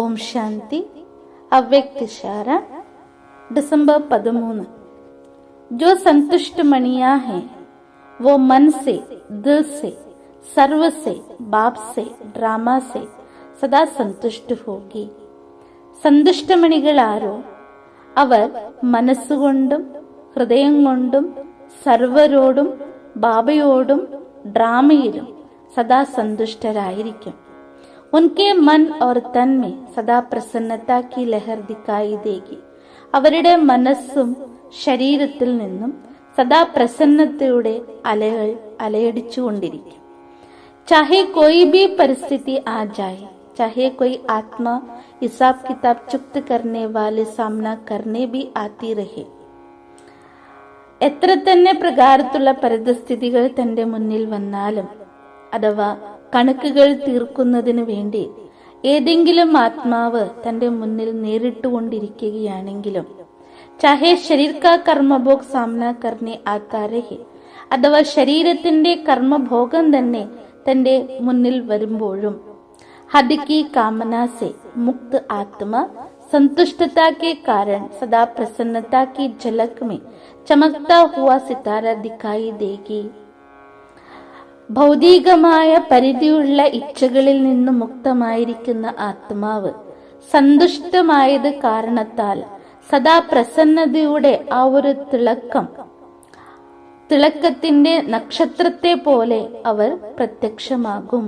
Om Shanti. അവ്യക്തിശാര December പതിമൂന്ന്. ജോ സന്തുഷ്ട മണിയാ ഹെ. വോ മൻ ദിൽസെ സർവസെ ബാപ്സെ ഡ്രാമാസെ സദാ സന്തുഷ്ട ഹോകി. സന്തുഷ്ടമണികൾ ആരോ അവർ മനസ്സുകൊണ്ടും ഹൃദയം കൊണ്ടും സർവരോടും ബാബയോടും ഡ്രാമയിലും സദാ സന്തുഷ്ടരായിരിക്കും. ഉൻകെ മൻ और തൻ में സദാ പ്രസന്നത की ലഹർ ദിക്കായി ദേഗി അവരുടെ മനസ്സും ശരീരത്തിൽ നിന്നും സദാ പ്രസന്നതയുടെ അലകൾ അലയടിച്ചുകൊണ്ടിരിക്കും चाहे कोई भी परिस्थिति आ जाए चाहे कोई आत्मा हिसाब किताब चुक्त करने वाले सामना करने भी आती रहे എത്ര തന്നെ പ്രകാരത്തുള്ള പരിതസ്ഥിതികൾ തന്റെ മുന്നിൽ വന്നാലും അഥവാ കണക്കുകൾ തീർക്കുന്നതിന് വേണ്ടി ഏതെങ്കിലും ആത്മാവ് തന്റെ മുന്നിൽ നേരിട്ടുകൊണ്ടിരിക്കുകയാണെങ്കിലും ചാഹെ ശരീർ കാ കർമ്മഭോഗ് സാമന കർണെ ആത്താ രഹെ അഥവാ ശരീരത്തിന്റെ കർമ്മഭോഗം തന്നെ തന്റെ മുന്നിൽ വരുമ്പോഴും हद की कामना से मुक्त आत्मा संतुष्टता के कारण सदा प्रसन्नता की झलक में चमकता हुआ सितारा दिखाई देगी ഭൗതികമായ പരിധിയുള്ള ഇച്ഛകളിൽ നിന്ന് മുക്തമായിരിക്കുന്ന ആത്മാവ് സന്തുഷ്ടമായത് കാരണത്താൽ സദാ പ്രസന്നതയുടെ ആ ഒരു തിളക്കം തിളക്കത്തിന്റെ നക്ഷത്രത്തെ പോലെ അവർ പ്രത്യക്ഷമാകും.